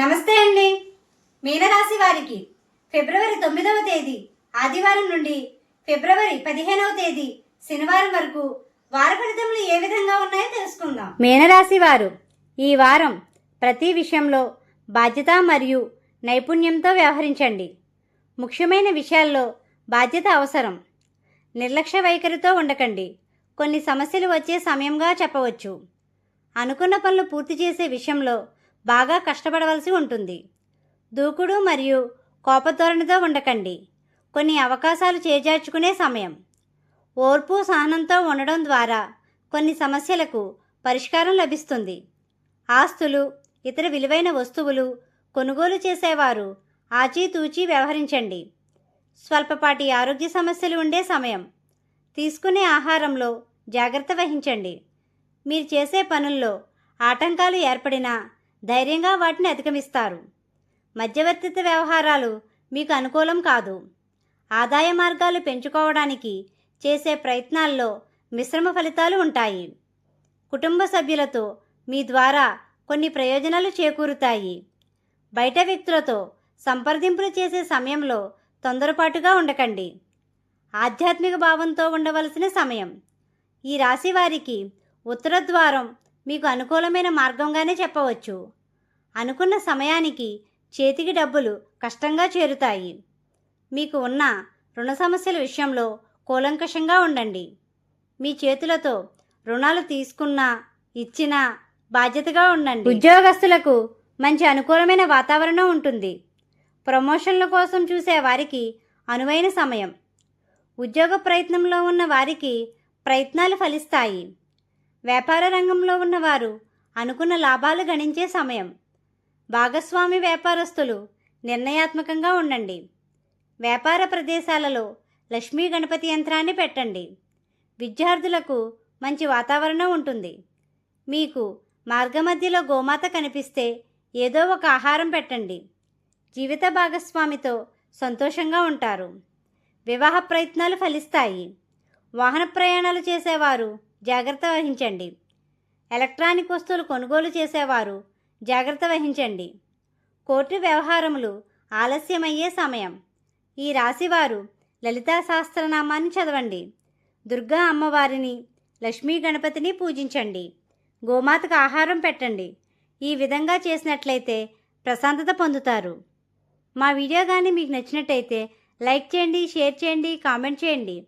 నమస్తే అండి. మీనరాశి వారికి ఫిబ్రవరి తొమ్మిదవ తేదీ ఆదివారం నుండి ఫిబ్రవరి పదిహేనవ తేదీ శనివారం వరకు వార ఫలితములు ఏ విధంగా ఉన్నాయో తెలుసుకుందాం. మీనరాశి వారు ఈ వారం ప్రతి విషయంలో బాధ్యత మరియు నైపుణ్యంతో వ్యవహరించండి. ముఖ్యమైన విషయాల్లో బాధ్యత అవసరం. నిర్లక్ష్య వైఖరితో ఉండకండి. కొన్ని సమస్యలు వచ్చే సమయంగా చెప్పవచ్చు. అనుకున్న పనులు పూర్తి చేసే విషయంలో బాగా కష్టపడవలసి ఉంటుంది. దూకుడు మరియు కోపధోరణితో ఉండకండి. కొన్ని అవకాశాలు చేజార్చుకునే సమయం. ఓర్పు సహనంతో ఉండడం ద్వారా కొన్ని సమస్యలకు పరిష్కారం లభిస్తుంది. ఆస్తులు ఇతర విలువైన వస్తువులు కొనుగోలు చేసేవారు ఆచితూచి వ్యవహరించండి. స్వల్పపాటి ఆరోగ్య సమస్యలు ఉండే సమయం. తీసుకునే ఆహారంలో జాగ్రత్త వహించండి. మీరు చేసే పనుల్లో ఆటంకాలు ఏర్పడినా ధైర్యంగా వాటిని అధిగమిస్తారు. మధ్యవర్తిత వ్యవహారాలు మీకు అనుకూలం కాదు. ఆదాయ మార్గాలు పెంచుకోవడానికి చేసే ప్రయత్నాల్లో మిశ్రమ ఫలితాలు ఉంటాయి. కుటుంబ సభ్యులతో మీ ద్వారా కొన్ని ప్రయోజనాలు చేకూరుతాయి. బయట వ్యక్తులతో సంప్రదింపులు చేసే సమయంలో తొందరపాటుగా ఉండకండి. ఆధ్యాత్మిక భావంతో ఉండవలసిన సమయం. ఈ రాశి వారికి ఉత్తర ద్వారం మీకు అనుకూలమైన మార్గంగానే చెప్పవచ్చు. అనుకున్న సమయానికి చేతికి డబ్బులు కష్టంగా చేరుతాయి. మీకు ఉన్న రుణ సమస్యల విషయంలో కూలంకషంగా ఉండండి. మీ చేతులతో రుణాలు తీసుకున్నా ఇచ్చినా బాధ్యతగా ఉండండి. ఉద్యోగస్తులకు మంచి అనుకూలమైన వాతావరణం ఉంటుంది. ప్రమోషన్ల కోసం చూసే వారికి అనువైన సమయం. ఉద్యోగ ప్రయత్నంలో ఉన్న వారికి ప్రయత్నాలు ఫలిస్తాయి. వ్యాపార రంగంలో ఉన్నవారు అనుకున్న లాభాలు గణించే సమయం. భాగస్వామి వ్యాపారస్తులు నిర్ణయాత్మకంగా ఉండండి. వ్యాపార ప్రదేశాలలో లక్ష్మీ గణపతి యంత్రాన్ని పెట్టండి. విద్యార్థులకు మంచి వాతావరణం ఉంటుంది. మీకు మార్గమధ్యలో గోమాత కనిపిస్తే ఏదో ఒక ఆహారం పెట్టండి. జీవిత భాగస్వామితో సంతోషంగా ఉంటారు. వివాహ ప్రయత్నాలు ఫలిస్తాయి. వాహన ప్రయాణాలు చేసేవారు జాగ్రత్త వహించండి. ఎలక్ట్రానిక్ వస్తువులు కొనుగోలు చేసేవారు జాగ్రత్త వహించండి. కోర్టు వ్యవహారములు ఆలస్యమయ్యే సమయం. ఈ రాశివారు లలితా సహస్రనామాన్ని చదవండి. దుర్గా అమ్మవారిని లక్ష్మీ గణపతిని పూజించండి. గోమాతకు ఆహారం పెట్టండి. ఈ విధంగా చేసినట్లయితే ప్రశాంతత పొందుతారు. మా వీడియో కానీ మీకు నచ్చినట్టయితే లైక్ చేయండి షేర్ చేయండి కామెంట్ చేయండి.